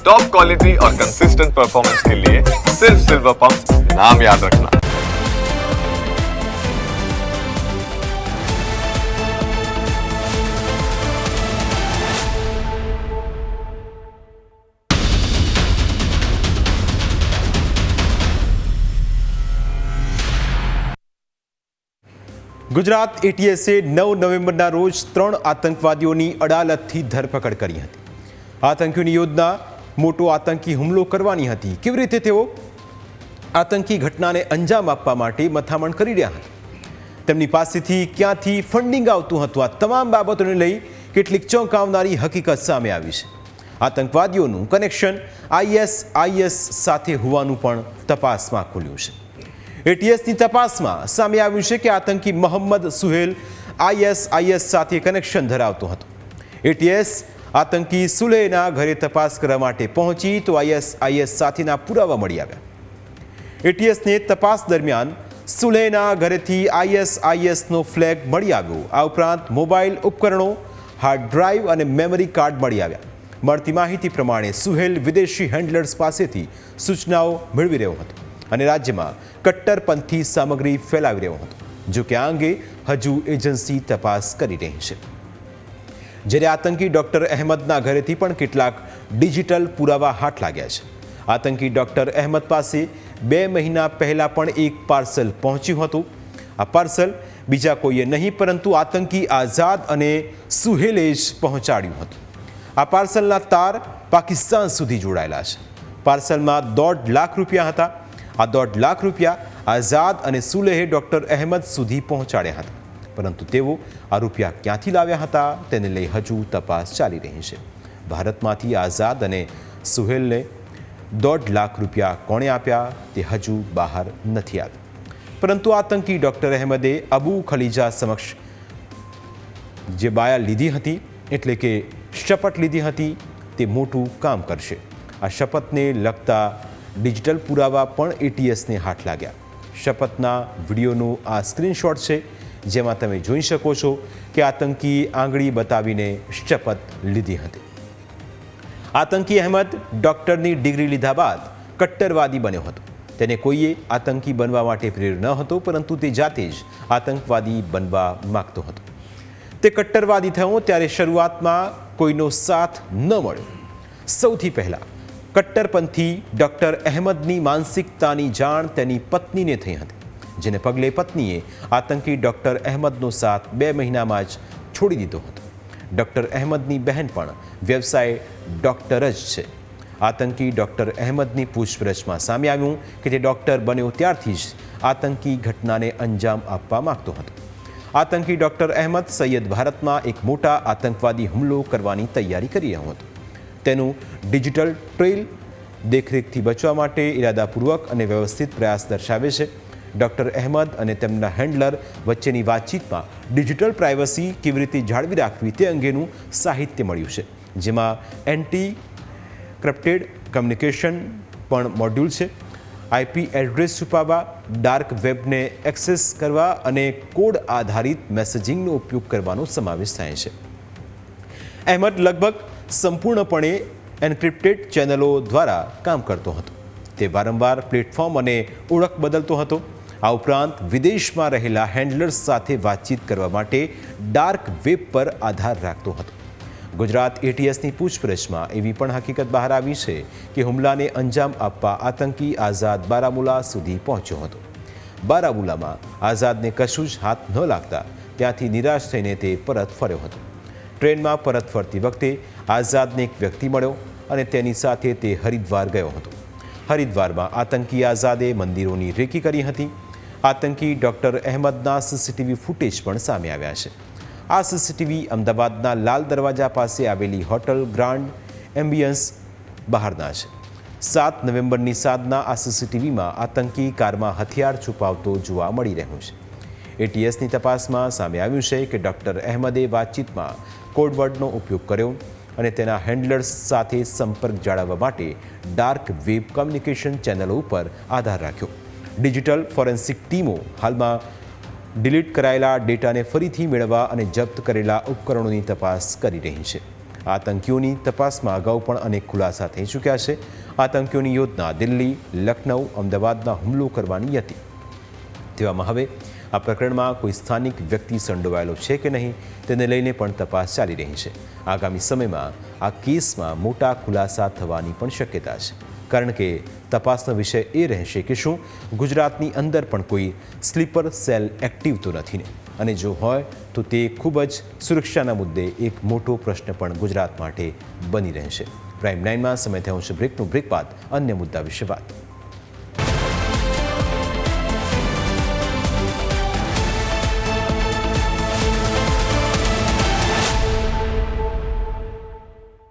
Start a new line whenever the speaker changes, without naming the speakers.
Top quality और consistent performance के लिए सिर्फ सिल्वर पंप नाम याद रखना
ગુજરાત એટીએસે નવ નવેમ્બરના રોજ ત્રણ આતંકવાદીઓની અડાલતથી ધરપકડ કરી હતી આતંકીઓની યોજના મોટો આતંકી હુમલો કરવાની હતી. કેવી રીતે તેઓ આતંકી ઘટનાને અંજામ આપવા માટે મથામણ કરી રહ્યા હતા? તેમની પાસેથી ક્યાંથી ફંડિંગ આવતું હતું? આ તમામ બાબતોને લઈ કેટલીક ચોંકાવનારી હકીકત સામે આવી છે. આતંકવાદીઓનું કનેક્શન આઈએસ આઈએસ સાથે હોવાનું પણ તપાસમાં ખુલ્યું છે. એટીએસની તપાસમાં સામે આવ્યું છે કે આતંકી મોહમ્મદ સુહેલ આઈએસઆઈએસ સાથે કનેક્શન ધરાવતો હતો. એટીએસ આતંકી સુલેના ઘરે તપાસ કરવા માટે પહોંચી તો આઈએસઆઈએસ સાથેના પુરાવા મળી આવ્યા. એટીએસને તપાસ દરમિયાન સુલેના ઘરેથી આઈએસઆઈએસનો ફ્લેગ મળી આવ્યો. આ ઉપરાંત મોબાઈલ ઉપકરણો, હાર્ડ ડ્રાઈવ અને મેમરી કાર્ડ મળી આવ્યા. મળતી માહિતી પ્રમાણે સુહેલ વિદેશી હેન્ડલર્સ પાસેથી સૂચનાઓ મેળવી રહ્યો હતો અને રાજ્યમાં કટ્ટરપંથી સામગ્રી ફેલાવી રહ્યો હતો, જો કે આ અંગે હજુ એજન્સી તપાસ કરી રહી છે. જ્યારે આતંકી ડૉક્ટર અહેમદના ઘરેથી પણ કેટલાક ડિજિટલ પુરાવા હાથ લાગ્યા છે. આતંકી ડૉક્ટર અહેમદ પાસે બે મહિના પહેલાં પણ એક પાર્સલ પહોંચ્યું હતું. આ પાર્સલ બીજા કોઈએ નહીં, પરંતુ આતંકી આઝાદ અને સુહેલે જ પહોંચાડ્યું હતું. આ પાર્સલના તાર પાકિસ્તાન સુધી જોડાયેલા છે. પાર્સલમાં દોઢ લાખ રૂપિયા હતા. આ દોઢ લાખ રૂપિયા આઝાદ અને સુલેહે ડૉક્ટર અહેમદ સુધી પહોંચાડ્યા હતા. પરંતુ તેઓ આ રૂપિયા ક્યાંથી લાવ્યા હતા તેને લઈ હજુ તપાસ ચાલી રહી છે. ભારતમાંથી આઝાદ અને સુહેલને દોઢ લાખ રૂપિયા કોણે આપ્યા તે હજુ બહાર નથી આવ્યું. પરંતુ આતંકી ડૉક્ટર અહેમદે અબુ ખલીજા સમક્ષ જે બાયા લીધી હતી, એટલે કે શપથ લીધી હતી, તે મોટું કામ કરશે. આ શપથને લગતા ડિજિટલ પુરાવા પણ એટીએસને હાથ લાગ્યા. શપથના વિડીયોનો આ સ્ક્રીનશોટ છે. જેમાં તમે જોઈ શકો છો કે આતંકી આંગળી બતાવીને શપથ લીધી હતી. આતંકી અહેમદ ડૉક્ટરની ડિગ્રી લીધા બાદ કટ્ટરવાદી બન્યો હતો. તેને કોઈએ આતંકી બનવા માટે પ્રેર ન હતો, પરંતુ તે જાતે જ આતંકવાદી બનવા માગતો હતો. તે કટ્ટરવાદી થયો ત્યારે શરૂઆતમાં કોઈનો સાથ ન મળ્યો. સૌથી પહેલાં કટ્ટરપંથી ડૉક્ટર અહેમદની માનસિકતાની જાણ તેની પત્નીને થઈ હતી. જેને પગલે પત્નીએ આતંકી ડૉક્ટર અહેમદનો સાથ બે મહિનામાં જ છોડી દીધો હતો. ડૉક્ટર અહેમદની બહેન પણ વ્યવસાય ડૉક્ટર જ છે. આતંકી ડૉક્ટર અહેમદની પૂછપરછમાં સામે આવ્યું કે તે ડૉક્ટર બન્યો ત્યારથી જ આતંકી ઘટનાને અંજામ આપવા માગતો હતો. આતંકી ડૉક્ટર અહેમદ સૈયદ ભારતમાં એક મોટા આતંકવાદી હુમલો કરવાની તૈયારી કરી રહ્યો હતો. તેનું ડિજિટલ ટ્રેલ દેખરેખથી બચવા માટે ઇરાદાપૂર્વક અને વ્યવસ્થિત પ્રયાસ દર્શાવે છે. ડૉક્ટર અહેમદ અને તેમના હેન્ડલર વચ્ચેની વાતચીતમાં ડિજિટલ પ્રાઇવસી કેવી રીતે જાળવી રાખવી તે અંગેનું સાહિત્ય મળ્યું છે, જેમાં એન્ટી ક્રપ્ટેડ કમ્યુનિકેશન પણ મોડ્યુલ છે આઈપી એડ્રેસ છુપાવવા, ડાર્ક વેબને એક્સેસ કરવા અને કોડ આધારિત મેસેજિંગનો ઉપયોગ કરવાનો સમાવેશ થાય છે. અહેમદ લગભગ સંપૂર્ણપણે એન્ક્રિપ્ટેડ ચેનલો દ્વારા કામ કરતો હતો. તે વારંવાર પ્લેટફોર્મ અને ઓળખ બદલતો હતો. આ ઉપરાંત વિદેશમાં રહેલા હેન્ડલર્સ સાથે વાતચીત કરવા માટે ડાર્ક વેબ પર આધાર રાખતો હતો. ગુજરાત એટીએસની પૂછપરછમાં એવી પણ હકીકત બહાર આવી છે કે હુમલાને અંજામ આપવા આતંકી આઝાદ બારામુલા સુધી પહોંચ્યો હતો. બારામુલામાં આઝાદને કશું જ હાથ ન લાગતા ત્યાંથી નિરાશ થઈને તે પરત ફર્યો હતો. ટ્રેનમાં પરત ફરતી વખતે આઝાદને એક વ્યક્તિ મળ્યો અને તેની સાથે તે હરિદ્વાર ગયો હતો. હરિદ્વારમાં આતંકી આઝાદે મંદિરોની રેકી કરી હતી આતંકી ડૉક્ટર અહેમદના સીસીટીવી ફૂટેજ પણ સામે આવ્યા છે. આ સીસીટીવી અમદાવાદના લાલ દરવાજા પાસે આવેલી હોટલ ગ્રાન્ડ એમ્બિયન્સ બહારના છે. સાત નવેમ્બરની સાંજના આ સીસીટીવીમાં આતંકી કારમાં હથિયાર છુપાવતો જોવા મળી રહ્યું છે. એટીએસની તપાસમાં સામે આવ્યું છે કે ડૉક્ટર અહેમદે વાતચીતમાં કોડવર્ડનો ઉપયોગ કર્યો અને તેના હેન્ડલર્સ સાથે સંપર્ક જાળવવા માટે ડાર્ક વેબ કમ્યુનિકેશન ચેનલો ઉપર આધાર રાખ્યો. ડિજિટલ ફોરેન્સિક ટીમો હાલમાં ડિલીટ કરાયેલા ડેટાને ફરીથી મેળવવા અને જપ્ત કરેલા ઉપકરણોની તપાસ કરી રહી છે. આતંકીઓની તપાસમાં અગાઉ પણ અનેક ખુલાસા થઈ ચૂક્યા છે. આતંકીઓની યોજના દિલ્હી લખનઉ અમદાવાદમાં હુમલો કરવાની હતી. તેવામાં હવે આ પ્રકરણમાં કોઈ સ્થાનિક વ્યક્તિ સંડોવાયેલો છે કે નહીં તેને લઈને પણ તપાસ ચાલી રહી છે. આગામી સમયમાં આ કેસમાં મોટા ખુલાસા થવાની પણ શક્યતા છે. કારણ કે તપાસનો વિષય એ રહેશે કે શું ગુજરાતની અંદર પણ કોઈ સ્લીપર સેલ એક્ટિવ તો નથી ને? અને જો હોય તો તે ખૂબ જ સુરક્ષાના મુદ્દે એક મોટો પ્રશ્ન પણ ગુજરાત માટે બની રહેશે. પ્રાઇમ નાઇનમાં સમય થયો છે બ્રેકનું. બ્રેક બાદ અન્ય મુદ્દા વિશે વાત.